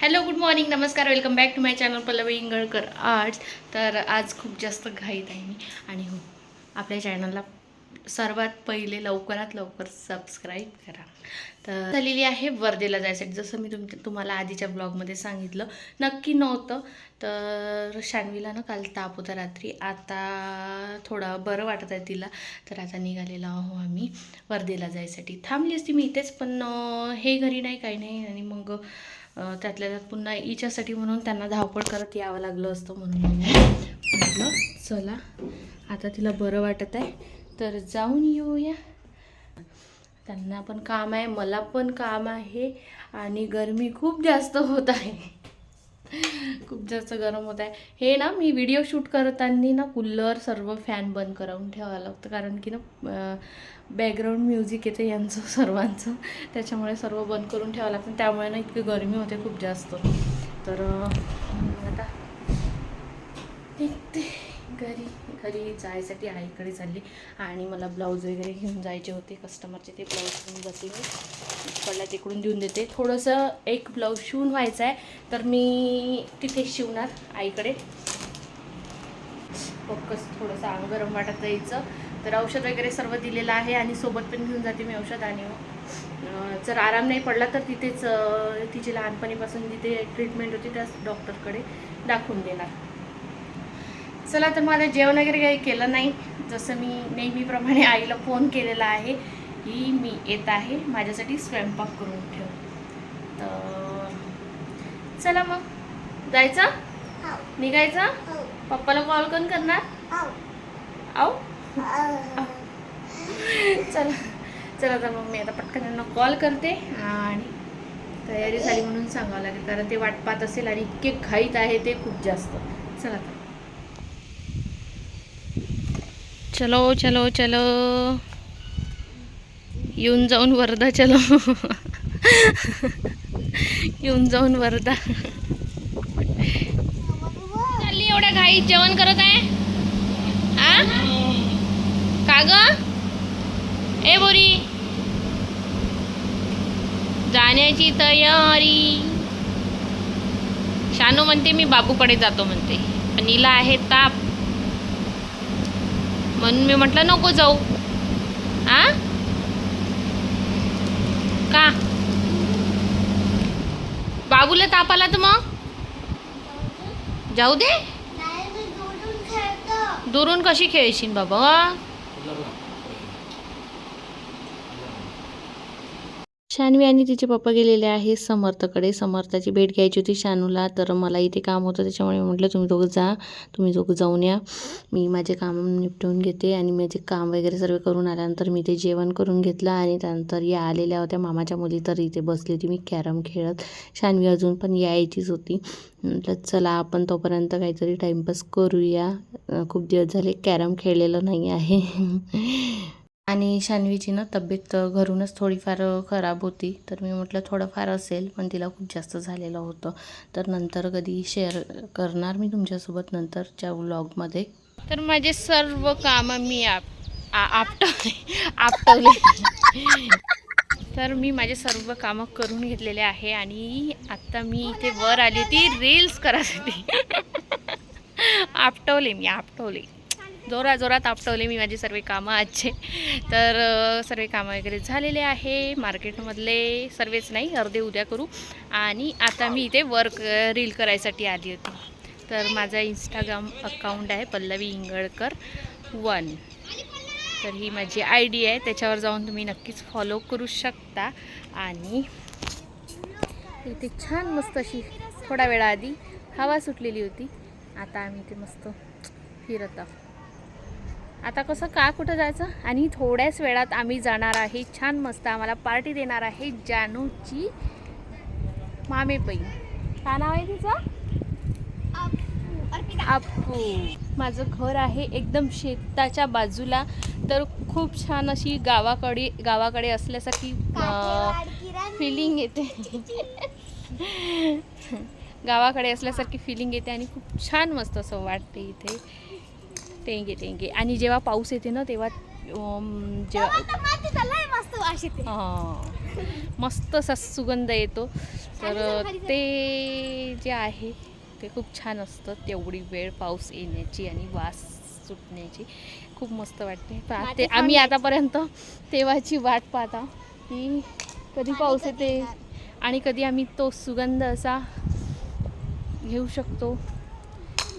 Hello good morning नमस्कार welcome back to my channel Pallavi Ingalkar arts. तर आज खूप जास्त घाईत आहे मी आणि हो आपल्या चॅनलला सर्वात पहिले लवकरात लवकर सबस्क्राईब करा. तर झालेली आहे वर्धेला जायसाठी जसं मी तुम तुम्हाला आधीच्या ब्लॉगमध्ये सांगितलं नक्की नव्हतं. तर शानवीला ना काल ताप होता रात्री आता थोडं बरं वाटत आहे तिला. तर आता निघालेलो आहो आम्ही वर्धेला जायसाठी. थांबली असती मी इथेच पण हे घरी नाही काही नाही. आणि मग त्यातल्या त्यात पुन्हा हिच्यासाठी म्हणून त्यांना धावपळ करत यावं लागलं असतं म्हणून म्हटलं चला आता तिला बरं वाटत आहे तर जाऊन येऊया. त्यांना पण काम आहे मला पण काम आहे आणि गरमी खूप जास्त होत आहे. खूप जास्त गरम होत आहे. हे ना मी व्हिडिओ शूट करताना ना कूलर सर्व फॅन बंद करून ठेवावं लागतं. कारण की ना बॅकग्राऊंड म्युझिक येते यांचं सर्वांचं. त्याच्यामुळे सर्व बंद करून ठेवावं लागतं. त्यामुळे ना इतकी गरमी होते खूप जास्त. तर आता निघते. घरी घरी जायसाठी आईकडे चालली. आणि मला ब्लाऊज वगैरे घेऊन जायचे होते. कस्टमरचे ते ब्लाऊज घेऊन जाते मी पडला तिकडून देऊन देते. थोडंसं एक ब्लाऊज शिवून व्हायचं आहे तर मी तिथे शिवणार आईकडे. फोकस थोडंसं अंग गरम वाटत जायचं. तर औषध वगैरे सर्व दिलेलं आहे आणि सोबत पण घेऊन जाते मी औषध आणि जर आराम नाही पडला तर तिथेच तिची लहानपणीपासून जिथे ट्रीटमेंट होती त्याच डॉक्टरकडे दाखवून देणार. चला तर माझं जेवण वगैरे काही केलं नाही. जसं मी नेहमीप्रमाणे आईला फोन केलेला आहे. की मी येत आहे माझ्यासाठी स्वयंपाक करून ठेव. तर चला मग. जायचं? निघायचं? पप्पाला कॉल कोण करणार? आऊ. चला. चला तर मग मी आता पटकन यांना कॉल करते आणि तयारी झाली म्हणून सांगावं लागेल. कारण ते वाट पाहत असेल आणि इतके घाईत आहे ते खूप जास्त. चला तर. चलो चलो चलो. येऊन जाऊन वर्धा चलो. येऊन जाऊन वर्धा. चालली एवढ्या घाई जेवण करत आहे? आ? का ग? ए बोरी. जाण्याची तयारी. शानू म्हणते मी बाबूकडे जातो म्हणते. पण हिला आहे ताप. म्हणून मी म्हटलं नको जाऊ. आ का बाबूला ताप आला तर मग? जाऊ दे. दुरून कशी खेळशील बाबा? शानवी आणि तिचे पप्पा गेलेले आहे समर्थकडे. समर्थाची भेट घ्यायची होती शानूला. तर मला इथे काम होतं त्याच्यामुळे म्हटलं तुम्ही दोघं जा. तुम्ही दोघं जाऊन या. मी माझे काम निपटवून घेते आणि माझे काम वगैरे सर्व करून आल्यानंतर मी ते जेवण करून घेतलं आणि त्यानंतर या आलेल्या होत्या मामाच्या मुली. तर इथे बसली होती मी कॅरम खेळत. शानवी अजून पण यायचीच होती. म्हटलं चला आपण तोपर्यंत काहीतरी टाईमपास करूया. खूप दिवस झाले कॅरम खेळलेलं नाही आहे. आणि शान्वीची ना तब्येत घरूनच थोडीफार खराब होती. तर मी म्हटलं थोडंफार असेल पण तिला खूप जास्त झालेलं होतं. तर नंतर कधी शेअर करणार मी तुमच्यासोबत नंतरच्या व्लॉगमध्ये? तर माझे सर्व कामं मी आप आपटवले आपटवले. तर मी माझे सर्व कामं करून घेतलेले आहे आणि आत्ता मी इथे वर आली ती रील्स करायसाठी. आपटवले मी आपटवले. जोरा जोरात आपटवले मी माझे सर्व कामं आजचे. तर सर्व कामं वगैरे झालेले आहे. मार्केटमधले सर्वच नाही अर्धे उद्या करू. आणि आता मी इथे वर्क रील करायसाठी आली होती. तर माझा इंस्टाग्राम अकाउंट आहे पल्लवी इंगळकर वन. तर ही माझी आय डी आहे. त्याच्यावर जाऊन तुम्ही नक्कीच फॉलो करू शकता. आणि इथे छान मस्त अशी थोडा वेळाआधी हवा सुटलेली होती. आता आम्ही इथे मस्त फिरत आहोत. आता कसं का कुठं जायचं? आणि थोड्याच वेळात आम्ही जाणार आहे. छान मस्त आम्हाला पार्टी देणार आहे जानूची मामे बहीण काय नाव आहे तिचं? आपू माझं घर आहे एकदम शेताच्या बाजूला. तर खूप छान अशी गावाकडे गावाकडे असल्यासारखी फिलिंग येते. गावाकडे असल्यासारखी फिलिंग येते आणि खूप छान मस्त असं वाटते इथे. टेंगे टेंगे. आणि जेव्हा पाऊस येते ना तेव्हा हां. मस्त असा सुगंध येतो. तर ते जे आहे ते खूप छान असतं. तेवढी वेळ पाऊस येण्याची आणि वास सुटण्याची. खूप मस्त वाटते. ते आम्ही आतापर्यंत तेव्हाची वाट पाहता. की कधी पाऊस येते आणि कधी आम्ही तो सुगंध असा घेऊ शकतो.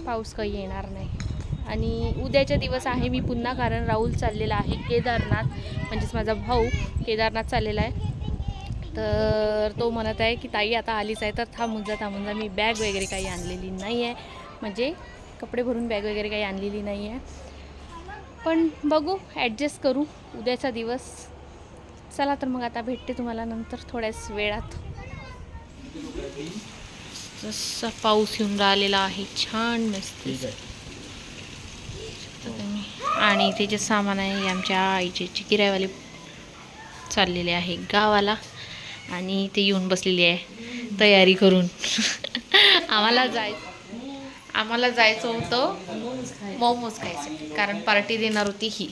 पाऊस काही येणार नाही. आणि उद्याचा दिवस आहे मी पुन्हा कारण राहुल चाललेला आहे केदारनाथ. म्हणजेच माझा भाऊ केदारनाथ चाललेला आहे. तर तो म्हणत आहे की ताई आता आलीच आहे तर थांबून जा थांबून जा. मी बॅग वगैरे काही आणलेली नाही आहे म्हणजे कपडे भरून बॅग वगैरे काही आणलेली नाही आहे पण बघू ॲडजस्ट करू उद्याचा दिवस. चला तर मग आता भेटते तुम्हाला नंतर थोड्याच वेळात. जसा पाऊस येऊन राहिलेला आहे छान मस्त. आणि इथे जे सामान आहे हे आमच्या आईचे जे किरायवाले चाललेले आहे गावाला. आणि ते येऊन बसलेली आहे तयारी करून. आम्हाला जाय आम्हाला जायचं होतं मोमोज खायचं कारण पार्टी देणार होती ही.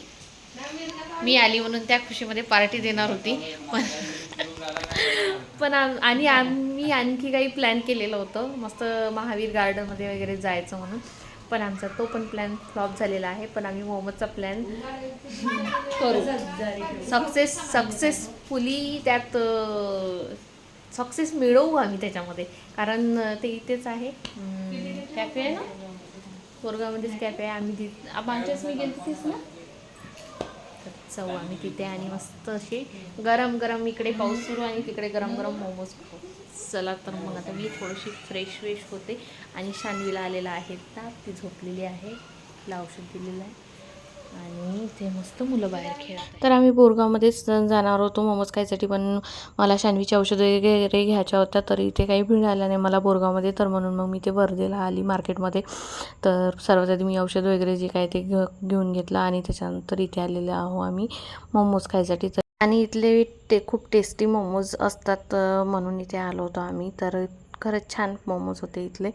मी आली म्हणून त्या खुशीमध्ये पार्टी देणार होती. पण पण आम- आणि आम्ही आणखी काही प्लॅन केलेलं होतं. मस्त महावीर गार्डनमध्ये वगैरे जायचं म्हणून. पण आमचा तो पण प्लॅन फ्लॉप झालेला आहे पण आम्ही मोहम्मदचा प्लॅन करू. सक्सेस सक्सेसफुली त्यात सक्सेस मिळवू आम्ही त्याच्यामध्ये. कारण ते इथेच आहे. कॅफे आहे ना? कोरगावमध्येच कॅफे आहे. आम्ही तिथे मागच्याच मी गेली तिथेच ना? जाऊ आम्ही तिथे आणि मस्त असे गरम गरम इकडे पाऊस सुरू आणि तिकडे गरम गरम मोमोज खाऊ. चला तर मग आता मी थोडीशी फ्रेश फ्रेश होते आणि शानवीला आलेला आहे. ताप ती झोपलेली आहे. तिला औषध दिलेलं आहे. आणि ते मस्त मुलं बाहेर खेळ तर आम्ही बोरगावमध्येच जाणार होतो. मोमोज खायसाठी पण मला शानवीचे औषधं वगैरे घ्यायच्या होत्या तर इथे काही भीड आल्या नाही मला बोरगावमध्ये. तर म्हणून मग मी ते वर्धेला आली मार्केटमध्ये. तर सर्वात आधी मी औषध वगैरे जे काय ते घे घेऊन घेतलं आणि त्याच्यानंतर इथे आलेले आहो आम्ही मोमोज खायसाठी. तर आणि इथले ते खूप टेस्टी मोमोज असतात म्हणून इथे आलो होतो आम्ही. तर खरंच छान मोमोज होते इथले.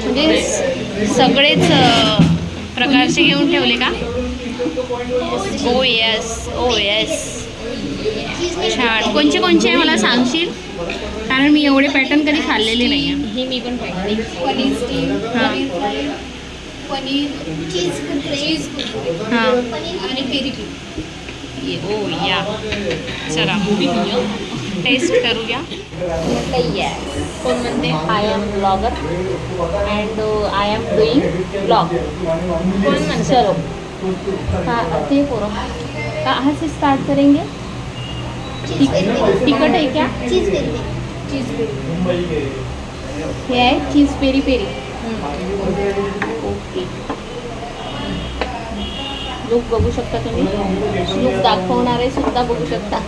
म्हणजे सगळेच प्रकारचे घेऊन ठेवले का? ओ येस ओ येस छान. कोणचे कोणचे आहे? मला सांगशील? कारण मी एवढे पॅटर्न कधी खाल्लेले नाही आहे हे मी पण पाहिजे पनीर स्टीम. हां. पनीर चीज़ चीज़ कुरकुरे आणि पेरी पेरी ये- ओ या. चला टेस्ट करूया कोण म्हणते I am blogger and I am doing blog कोण म्हणते चलो. हाँ ते पोरो. कहाँ से स्टार्ट करेंगे? टिकट है क्या? Cheese peri peri cheese peri हे आहे cheese peri peri okay look बघू शकता तुम्ही. लुक दाखवणारे सुद्धा बघू शकता.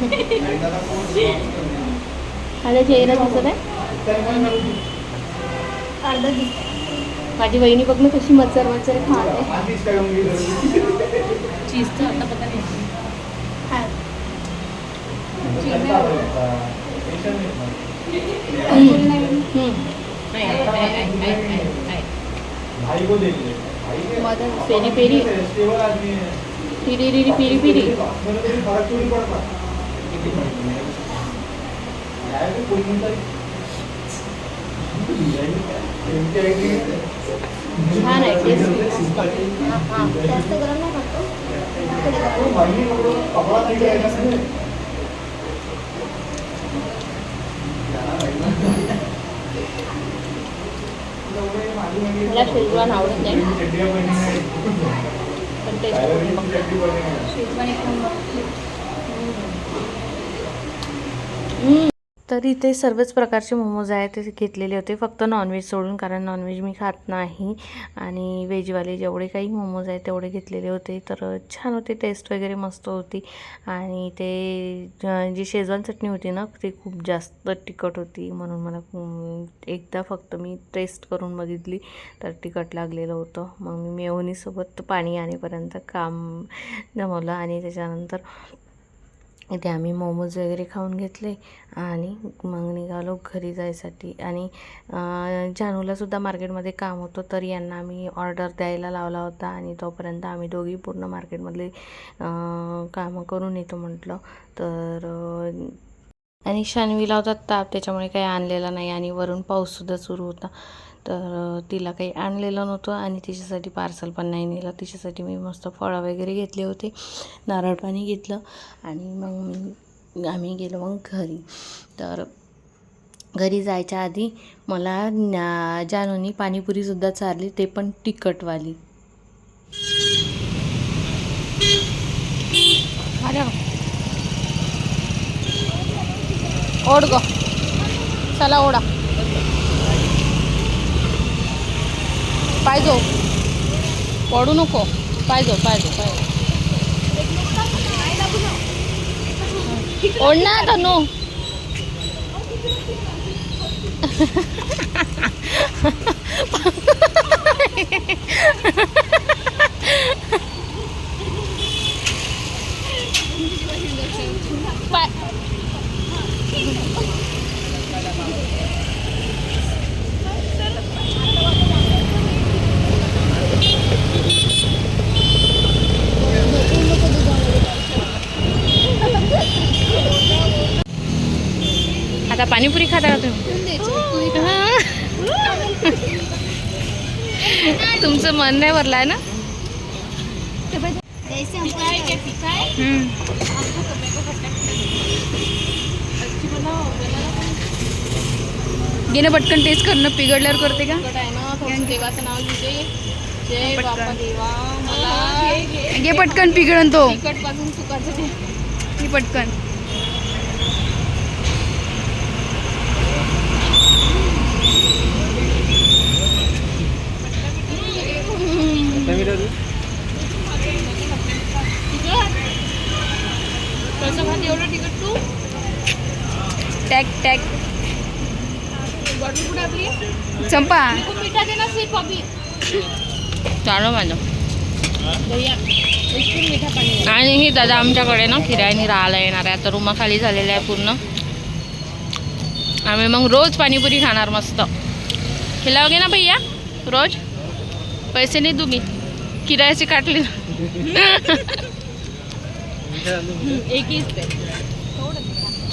माझ्या चेहरा दिसत आहे. माझी वहिनी बघ ना कशी मचर मचर खाते. चीजचं आता पता नाही. हा मदर पेरी पेरी है पिरी रिरी पिरी पिरी छान आहे टेस्टी जास्त गरम नाही करतो थोडी गरम भाई तर इथे सर्वच प्रकारचे मोमोज आहेत ते घेतलेले होते. फक्त नॉनव्हेज सोडून कारण नॉनव्हेज मी खात नाही. आणि व्हेजवाले जेवढे काही मोमोज आहेत तेवढे घेतलेले होते. तर छान होते टेस्ट वगैरे मस्त होती. आणि ते जी शेजवान चटणी होती ना ती खूप जास्त तिखट होती. म्हणून मला एकदा फक्त मी टेस्ट करून बघितली तर तिखट लागलेलं होतं. मग मी मेयोनीसोबत पाणी आणेपर्यंत काम जमवलं. आणि त्याच्यानंतर इथे आम्ही मोमोज वगैरे खाऊन घेतले आणि मग निघालो घरी जायसाठी. आणि जानूलासुद्धा मार्केटमध्ये काम होतं तर यांना आम्ही ऑर्डर द्यायला लावला होता आणि तोपर्यंत आम्ही दोघी पूर्ण मार्केटमधले कामं करून येतो म्हटलं. तर आणि शानवीला होता ताप त्याच्यामुळे काही आणलेला नाही आणि वरून पाऊससुद्धा सुरू होता. तर तिला काही आणलेलं नव्हतं आणि तिच्यासाठी पार्सल पण नाही नेलं. तिच्यासाठी मी मस्त फळं वगैरे घेतले होते. नारळ पाणी घेतलं आणि मग आम्ही गेलो मग घरी. तर घरी जायच्या आधी मला ना- जानूनी पाणीपुरीसुद्धा चारली ते पण तिखटवाली. अरे ओढ ग. चला ओढा. पाहिजो पडू नको. पाहिजो पाहिजो पाहिजो ओढ ना तनू पाय. पाणीपुरी खाता का तुम्ही. तुमचं मन नाही भरलं आहे ना ना पटकन टेस्ट करणं पिघडल्यावर करते का? देवाचं नाव पटकन. घे. पिघळण तो पटकन. कसं खाते एवढं तिकट तू? टॅग टॅग बॉटल कुठे आपली? चंपा. खूप मिठा दे ना स्वीट कॉफी चालू माझं. भैया एक मिठा पाणी आणि ही दादा आमच्याकडे ना फिरायला राहायला येणार आहे. आता रूमा खाली झालेल्या आहे पूर्ण. आम्ही मग रोज पाणीपुरी खाणार मस्त. खिलावगे ना भैया. रोज. पैसे नाही तुम्ही. किरायाची काटली.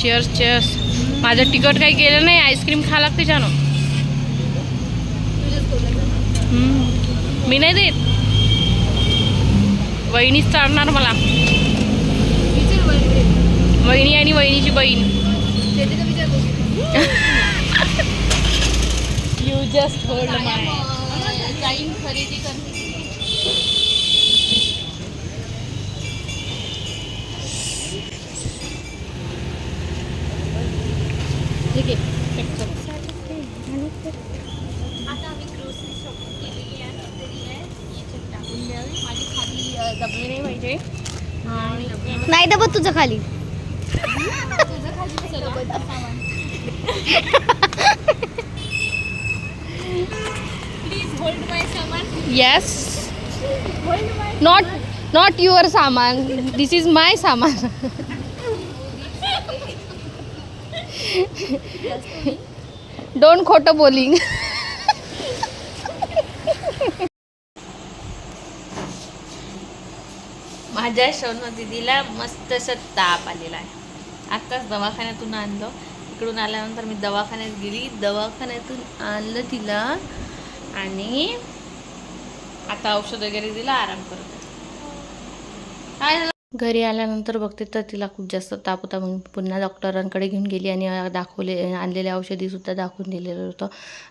चेअर्स चेअर्स माझं तिकट काही केलं नाही आईस्क्रीम खा लागते छान मी नाही देत. वहिनीच चालणार मला. वहिनी आणि वहिनीची बहीण. यू जस्ट होल्ड माय खरेदी कर ठीक आहे check करू. आता आम्ही ग्रोसरी शॉपिंग केलेली आहे तरी आहे याच्यात टाकून द्यावी माझी खाली अ, दबले नाही पाहिजे आणि नाही दबत तुझं खाली येस नॉट नॉट युअर सामान दिस इज माय सामान डोंट खोटं बोलिंग माझ्या सोनू दिदीला मस्त असं ताप आलेला आहे. आत्ताच दवाखान्यातून आणलं. इकडून आल्यानंतर मी दवाखान्यात गेली. दवाखान्यातून आणलं तिला आणि आता औषध वगैरे दिलं आराम करत काय घरी आल्यानंतर बघते तर तिला खूप जास्त ताप होता म्हणून पुन्हा डॉक्टरांकडे घेऊन गेली आणि दाखवले आणलेले औषधीसुद्धा दाखवून दिलेलं होतं.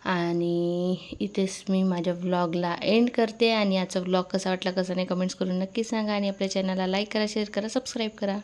आणि इथेच मी माझ्या व्लॉगला एंड करते. आणि याचा व्लॉग कसा वाटला कसा नाही कमेंट्स करून नक्की सांगा. आणि आपल्या चॅनलला लाईक करा शेअर करा सबस्क्राईब करा.